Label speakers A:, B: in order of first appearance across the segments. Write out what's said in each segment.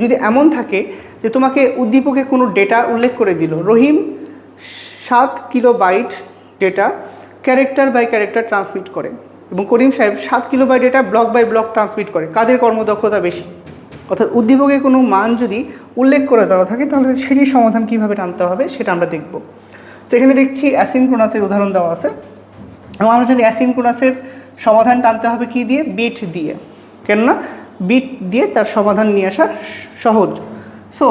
A: যদি এমন থাকে যে তোমাকে উদ্দীপকে কোনো ডেটা উল্লেখ করে দিল, রহিম সাত kilobyte data character by character transmit করে এবং করিম সাহেব সাত kilobyte data block by block transmit করে, কাদের কর্মদক্ষতা বেশি? অর্থাৎ উদ্দীপকে কোনো মান যদি উল্লেখ করে দেওয়া থাকে, তাহলে সেটির সমাধান কীভাবে টানতে হবে সেটা আমরা দেখব। সেখানে দেখছি অ্যাসিনক্রোনাসের উদাহরণ দেওয়া আছে। এবং আমরা জানি অ্যাসিনক্রোনাসের সমাধান টানতে হবে কি দিয়ে? বিট দিয়ে। কেননা বিট দিয়ে তার সমাধান নিয়ে আসা সহজ। সো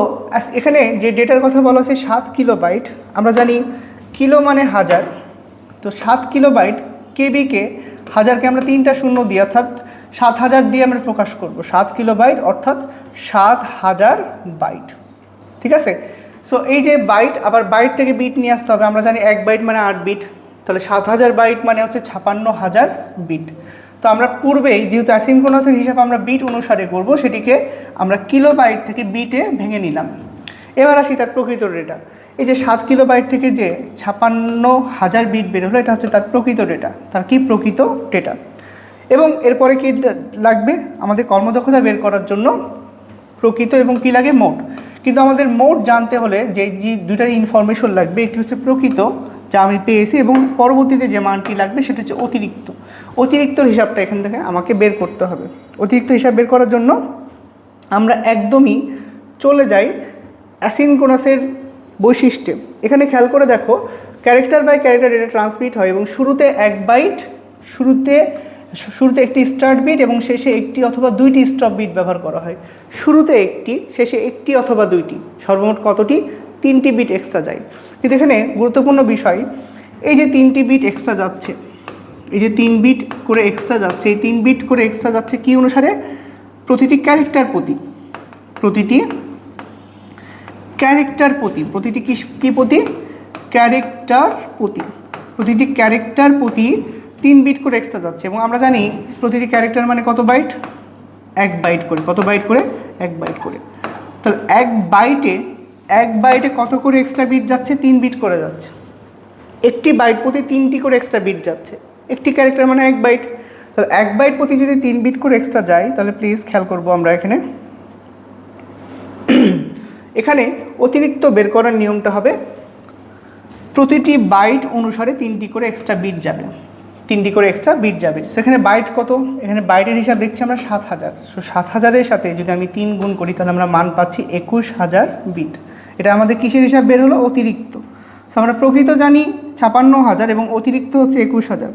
A: এখানে যে ডেটার কথা বলা হচ্ছে সাত কিলো বাইট আমরা জানি কিলো মানে হাজার। তো সাত কিলো বাইট কেবিকে, হাজারকে আমরা তিনটা শূন্য দিই, অর্থাৎ সাত হাজার দিয়ে আমরা প্রকাশ করব। সাত কিলো বাইট অর্থাৎ সাত হাজার বাইট। ঠিক আছে? সো এই যে বাইট, আবার বাইট থেকে বিট নিয়ে আসতে হবে। আমরা জানি এক বাইট মানে আট বিট। তাহলে সাত হাজার বাইট মানে হচ্ছে ছাপান্ন হাজার বিট। তো আমরা পূর্বেই যেহেতু অ্যাসিনক্রোনাসের হিসাব আমরা বিট অনুসারে করব, সেটিকে আমরা কিলো বাইট থেকে বিটে ভেঙে নিলাম। এবার আসি তার প্রকৃত ডেটা এই যে সাত কিলো বাইট থেকে যে ছাপান্ন হাজার বিট বের হলো, এটা হচ্ছে তার প্রকৃত ডেটা তার কি প্রকৃত ডেটা এবং এরপরে কি লাগবে? আমাদের কর্মদক্ষতা বের করার জন্য প্রকৃত এবং কি লাগে? মোট। কিন্তু আমাদের মোট জানতে হলে যে যে দুটা ইনফরমেশন লাগবে একটি হচ্ছে প্রকৃত, যা আমি পেয়েছি, এবং পরবর্তীতে যে মানটি লাগবে, সেটা হচ্ছে অতিরিক্ত। অতিরিক্ত হিসাবটা এখান থেকে আমাকে বের করতে হবে। অতিরিক্ত হিসাব বের করার জন্য আমরা একদমই চলে যাই অ্যাসিনক্রোনাসের বৈশিষ্ট্যে। এখানে খেয়াল করে দেখো, ক্যারেক্টার বাই ক্যারেক্টার এটা ট্রান্সমিট হয় এবং শুরুতে এক বাইট শুরুতে শুরুতে একটি স্টার্ট বিট এবং শেষে একটি অথবা দুইটি স্টপ বিট ব্যবহার করা হয়। শুরুতে একটি, শেষে একটি অথবা দুইটি, সর্বমোট কতটি? তিনটি বিট এক্সট্রা যায়। কিন্তু এখানে গুরুত্বপূর্ণ বিষয়, এই যে তিনটি বিট এক্সট্রা যাচ্ছে এই যে তিন বিট করে এক্সট্রা যাচ্ছে, এই তিন বিট করে এক্সট্রা যাচ্ছে কি অনুসারে? প্রতিটি ক্যারেক্টার প্রতি, প্রতিটি ক্যারেক্টার প্রতি, প্রতিটি কি, কী প্রতি? ক্যারেক্টার প্রতি, প্রতিটি ক্যারেক্টার প্রতি তিন বিট করে এক্সট্রা যাচ্ছে এবং আমরা জানি প্রতিটি ক্যারেক্টার মানে কত বাইট এক বাইট করে, কত বাইট করে? এক বাইট করে। তাহলে এক বাইটে এক বাইটে কত করে এক্সট্রা বিট যাচ্ছে? তিন বিট করে যাচ্ছে। একটি বাইট প্রতি তিনটি করে এক্সট্রা বিট যাচ্ছে। একটি ক্যারেক্টার মানে এক বাইট তাহলে এক বাইট প্রতি যদি তিন বিট করে এক্সট্রা যায়, তাহলে প্লিজ খেয়াল করব আমরা এখানে। এখানে অতিরিক্ত বের করার নিয়মটা হবে, প্রতিটি বাইট অনুসারে তিনটি করে এক্সট্রা বিট যাবে। তিনটি করে এক্সট্রা বিট যাবে। সেখানে বাইট কত? এখানে বাইটের হিসাব দেখছি আমরা সাত হাজার। সো সাত হাজারের সাথে যদি আমি তিন গুণ করি, তাহলে আমরা মান পাচ্ছি একুশ হাজার বিট এটা আমাদের কিসের হিসাব বের হলো? অতিরিক্ত। সো আমরা প্রকৃত জানি ছাপান্ন হাজার এবং অতিরিক্ত হচ্ছে একুশ হাজার।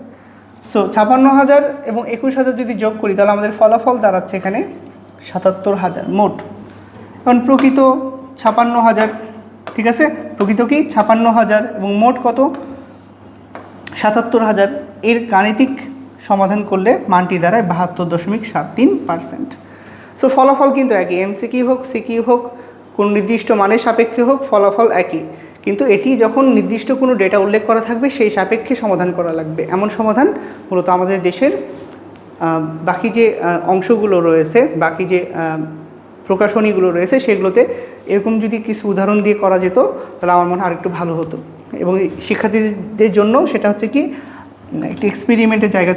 A: সো ছাপান্ন হাজার এবং একুশ হাজার যদি যোগ করি, তাহলে আমাদের ফলাফল দাঁড়াচ্ছে এখানে সাতাত্তর হাজার মোট। এখন প্রকৃত ছাপান্ন হাজার ঠিক আছে? প্রকৃত কি? ছাপান্ন হাজার এবং মোট কত? সাতাত্তর হাজার এর গাণিতিক সমাধান করলে মানটি দাঁড়ায় বাহাত্তর দশমিক সাত তিন পার্সেন্ট। সো ফলাফল কিন্তু একই। এমসিকি হোক সিকি হোক, কোন নির্দিষ্ট মানের সাপেক্ষে হোক, ফলাফল একই। কিন্তু এটি যখন নির্দিষ্ট কোনো ডেটা উল্লেখ করা থাকবে, সেই সাপেক্ষে সমাধান করা লাগবে। এমন সমাধান মূলত আমাদের দেশের বাকি যে অংশগুলো রয়েছে, বাকি যে প্রকাশনীগুলো রয়েছে, সেগুলোতে এরকম যদি কিছু উদাহরণ দিয়ে করা যেত, তাহলে আমার মনে হয় আরেকটু ভালো হতো। এবং শিক্ষার্থীদের জন্য সেটা হচ্ছে কি, একটি এক্সপেরিমেন্টের জায়গা